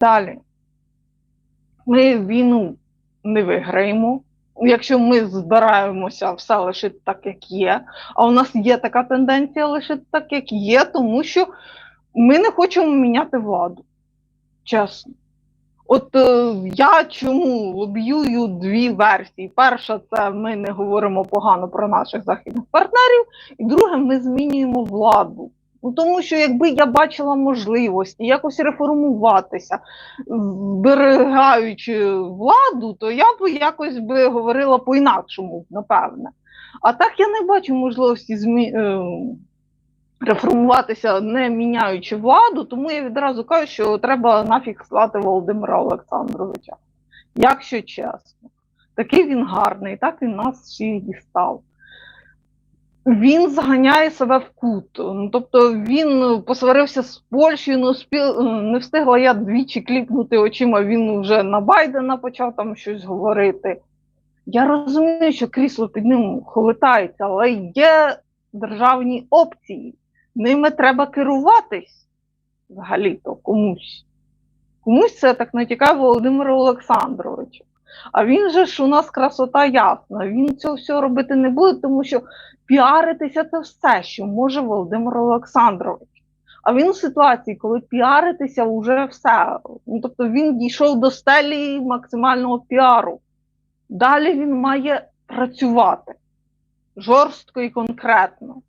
Далі. Ми війну не виграємо. Якщо ми збираємося все лишити так, як є, а у нас є така тенденція лишити так, як є, тому що ми не хочемо міняти владу. Чесно. От е, я чому лобіюю дві версії. Перша, це ми не говоримо погано про наших західних партнерів, і друге, ми змінюємо владу. Ну, тому що якби я бачила можливості якось реформуватися, зберігаючи владу, то я б якось би говорила по-інакшому, напевне. А так я не бачу можливості змі... е, реформуватися, не міняючи владу, тому я відразу кажу, що треба нафіг слати Володимира Олександровича. Якщо чесно, такий він гарний, так він нас всіх дістав. Він заганяє себе в кут. Ну, Тобто він посварився з Польщею, не, успів, не встигла я двічі кліпнути очима, він вже на Байдена почав там щось говорити. Я розумію, що крісло під ним холитається, але є державні опції. Ними треба керуватись взагалі-то комусь. Комусь це так натякає Володимиру Олександровичу. А він же ж у нас красота ясна. Він цього всього робити не буде, тому що піаритися це все, що може Володимир Олександрович. А він у ситуації, коли піаритися вже все. Ну, тобто він дійшов до стелі максимального піару. Далі він має працювати жорстко і конкретно.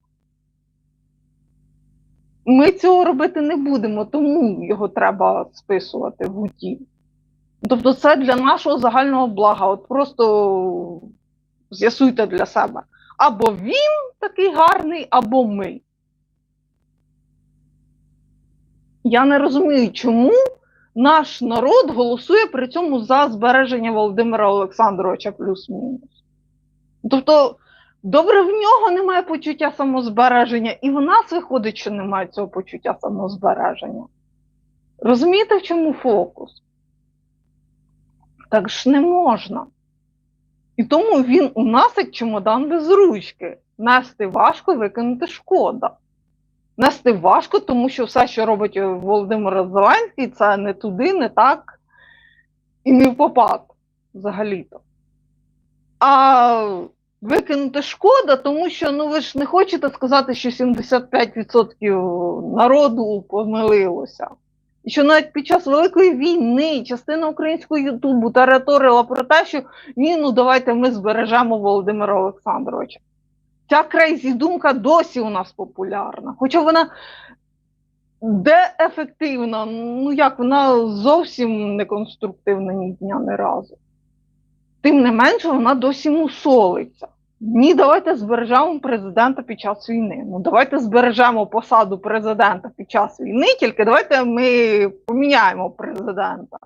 Ми цього робити не будемо, тому його треба списувати в УТІ. Тобто, це для нашого загального блага. От просто з'ясуйте для себе. Або він такий гарний, або ми. Я не розумію, чому наш народ голосує при цьому за збереження Володимира Олександровича плюс-мінус. Тобто, добре, в нього немає почуття самозбереження, і в нас виходить, що немає цього почуття самозбереження. Розумієте, в чому фокус? Так ж не можна. І тому він у нас як чемодан без ручки. Нести важко, викинути шкода. Нести важко, тому що все, що робить Володимир Зеленський, це не туди, не так і не в попад взагалі-то. А викинути шкода, тому що ну ви ж не хочете сказати, що 75% народу помилилося. Що навіть під час Великої війни частина українського Ютубу тараторила про те, що ні, ну давайте ми збережемо Володимира Олександровича. Ця крейзі думка досі у нас популярна. Хоча вона деефективна, ну як вона зовсім не конструктивна ні дня, ні разу. Тим не менше, вона досі мусолиться. Ні, давайте збережемо президента під час війни. Ну давайте збережемо посаду президента під час війни, тільки давайте ми поміняємо президента.